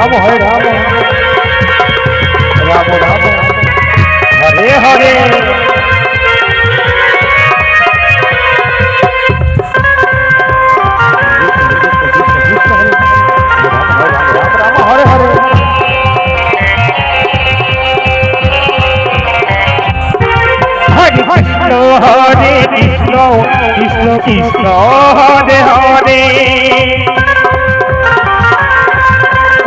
Hare Ram Hare Ram Ram Ram Hare Hare Hare Hare Hare Krishna Hare Krishna Krishna Krishna